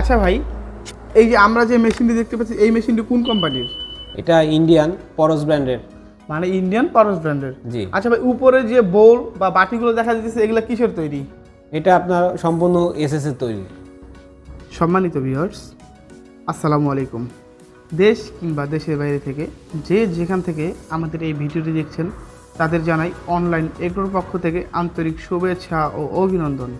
আচ্ছা ভাই এই যে আমরা যে মেশিনটি দেখতে পাচ্ছি এই মেশিনটি কোন কোম্পানির? এটা ইন্ডিয়ান পরস ব্র্যান্ডের। মানে ইন্ডিয়ান পারস ব্র্যান্ডের? জি। আচ্ছা ভাই উপরে যে বোল বা বাটিগুলো দেখা যাচ্ছে এগুলো কিসের তৈরি? এটা আপনার সম্পূর্ণ এসএস এর তৈরি। সম্মানিত ভিউয়ার্স আসসালামু আলাইকুম। দেশ কিংবা দেশের বাইরে থেকে যে যেখান থেকে আমাদের এই ভিডিওটি দেখছেন তাদের জানাই অনলাইন এগ্রোর পক্ষ থেকে আন্তরিক শুভেচ্ছা ও অভিনন্দন।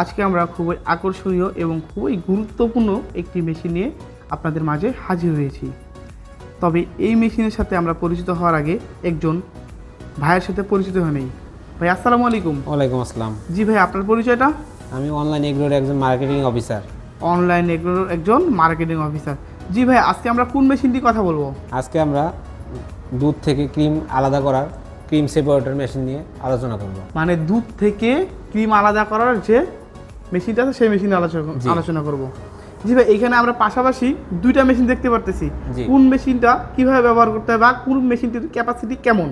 আজকে আমরা খুবই আকর্ষণীয় এবং খুবই গুরুত্বপূর্ণ একটি মেশিন নিয়ে আপনাদের মাঝে হাজির হয়েছি। তবে এই মেশিনের সাথে আমরা পরিচিত হওয়ার আগে একজন ভাইয়ের সাথে পরিচিত হয়ে নেই। ভাই আসসালামু আলাইকুম। ওয়ালাইকুম আসসালাম। জি ভাই আপনার পরিচয়টা? আমি অনলাইন এগ্রোর একজন মার্কেটিং অফিসার অনলাইন এগ্রোর একজন মার্কেটিং অফিসার জি ভাই আজকে আমরা কোন মেশিনটি কথা বলব? আজকে আমরা দুধ থেকে ক্রিম আলাদা করার ক্রিম সেপারেটর মেশিন নিয়ে আলোচনা করব। মানে দুধ থেকে ক্রিম আলাদা করার যে মেশিনটা আছে সেই মেশিন আলোচনা আলোচনা করব। জি ভাই এখানে আমরা পাশাপাশি দুইটা মেশিন দেখতে পারতেছি। কোন মেশিনটা কীভাবে ব্যবহার করতে হয় বা কোন মেশিনটির ক্যাপাসিটি কেমন?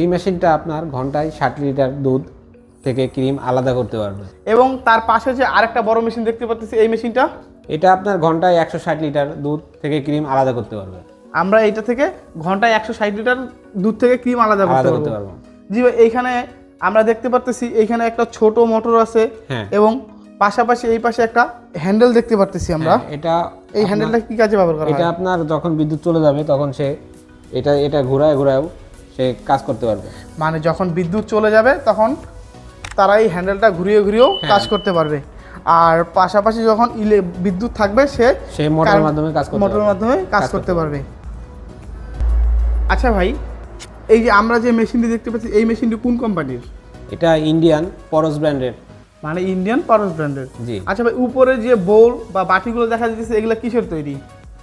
এই মেশিনটা আপনার ঘন্টায় ষাট লিটার দুধ থেকে ক্রিম আলাদা করতে পারবে। এবং তার পাশে যে আরেকটা বড় মেশিন দেখতে পারতেছি এই মেশিনটা? এটা আপনার ঘন্টায় একশো ষাট লিটার দুধ থেকে ক্রিম আলাদা করতে পারবে। আমরা এইটা থেকে ঘন্টায় একশো ষাট লিটার দুধ থেকে ক্রিম আলাদা করতে পারব। জি ভাই এইখানে আমরা দেখতে পারতেছি এইখানে একটা ছোট মোটর আছে হ্যাঁ। এবং পাশাপাশি এই পাশে একটা হ্যান্ডেল দেখতে পারতেছি আমরা। হ্যাঁ, এটা এই হ্যান্ডেলটা কি কাজে ব্যবহার করা এটা আপনার যখন বিদ্যুৎ চলে যাবে তখন সে এটা এটা ঘোরায় ঘোরায়ও সে কাজ করতে পারবে। মানে যখন বিদ্যুৎ চলে যাবে তখন তারা এই হ্যান্ডেলটা ঘুরিয়ে ঘুরিয়েও হ্যাঁ। কাজ করতে পারবে। আর পাশাপাশি যখন ইলে বিদ্যুৎ থাকবে সে সে মোটরের মাধ্যমে কাজ করতে মোটরের মাধ্যমে কাজ করতে পারবে। আচ্ছা ভাই এই যে আমরা যে মেশিনটি দেখতে পাচ্ছি এই মেশিনটি কোন কোম্পানির এটা ইন্ডিয়ান পরস ব্র্যান্ডের মানে ইন্ডিয়ান পারস ব্র্যান্ডের জি। আচ্ছা ভাই উপরে যে বোল বা বাটিগুলো দেখা যাচ্ছে এগুলো কিসের তৈরি?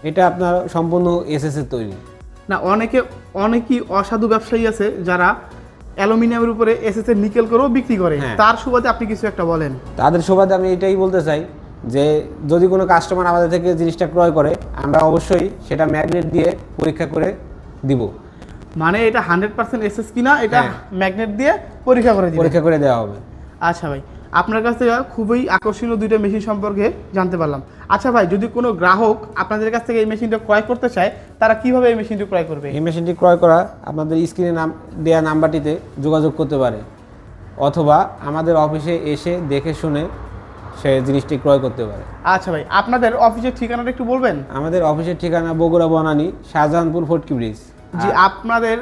এটা আপনার সম্পূর্ণ এসএস এর তৈরি। না অনেকে অনেকই অসাধু ব্যবসায়ী আছে যারা অ্যালুমিনিয়ামের উপরে এসএস এর নিকেল করেও বিক্রি করে। হ্যাঁ। তার সুবাদে আপনি কিছু একটা বলেন। তাদের সুবাদে আমি এটাই বলতে চাই যে যদি কোনো কাস্টমার আমাদের থেকে জিনিসটা ক্রয় করে আমরা অবশ্যই সেটা ম্যাগনেট দিয়ে পরীক্ষা করে দিব। মানে এটা হান্ড্রেড পার্সেন্ট এসএস কিনা এটা। ম্যাগনেট দিয়ে পরীক্ষা করে পরীক্ষা করে দেওয়া হবে। আচ্ছা ভাই। আপনার কাছ থেকে খুবই আকর্ষণীয় দুইটা মেশিন সম্পর্কে জানতে পারলাম। আচ্ছা ভাই যদি কোনো গ্রাহক আপনাদের কাছ থেকে এই মেশিনটা ক্রয় করতে চায় তারা কীভাবে এই মেশিনটি ক্রয় করবে? এই মেশিনটি ক্রয় করা আপনাদের স্ক্রিনে নাম দেওয়া নাম্বারটিতে যোগাযোগ করতে পারে। অথবা আমাদের অফিসে এসে দেখে শুনে সে জিনিসটি ক্রয় করতে পারে। আচ্ছা ভাই আপনাদের অফিসের ঠিকানাটা একটু বলবেন? আমাদের অফিসের ঠিকানা বগুড়া বনানী শাহজাহানপুর ফটকি ব্রিজ। যে আপনাদের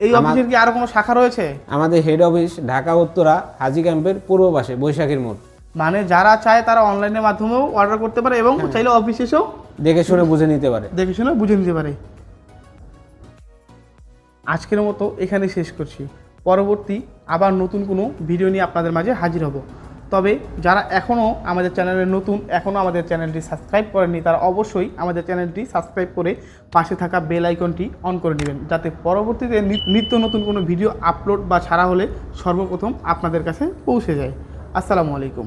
এই অফিসের কি আর কোনো শাখা রয়েছে? আমাদের হেড অফিস ঢাকা উত্তরা হাজি ক্যাম্পের পূর্ব পাশে বৈশাখীর মোড়। মানে যারা চায় তারা অনলাইনের মাধ্যমেও অর্ডার করতে পারে এবং হ্যাঁ। চাইলে অফিসে এসেও দেখে শুনে বুঝে নিতে পারে। দেখে শুনে বুঝে নিতে পারে। আজকের মতো এখানে শেষ করছি। পরবর্তী আবার নতুন কোনো ভিডিও নিয়ে আপনাদের মাঝে হাজির হব। তবে যারা এখনও আমাদের চ্যানেলে নতুন, এখনও আমাদের চ্যানেলটি সাবস্ক্রাইব করেননি, তারা অবশ্যই আমাদের চ্যানেলটি সাবস্ক্রাইব করে পাশে থাকা বেল আইকনটি অন করে নেবেন, যাতে পরবর্তীতে নিত্য নতুন কোনো ভিডিও আপলোড বা ছাড়া হলে সর্বপ্রথম আপনাদের কাছে পৌঁছে যায়। আসসালামু আলাইকুম।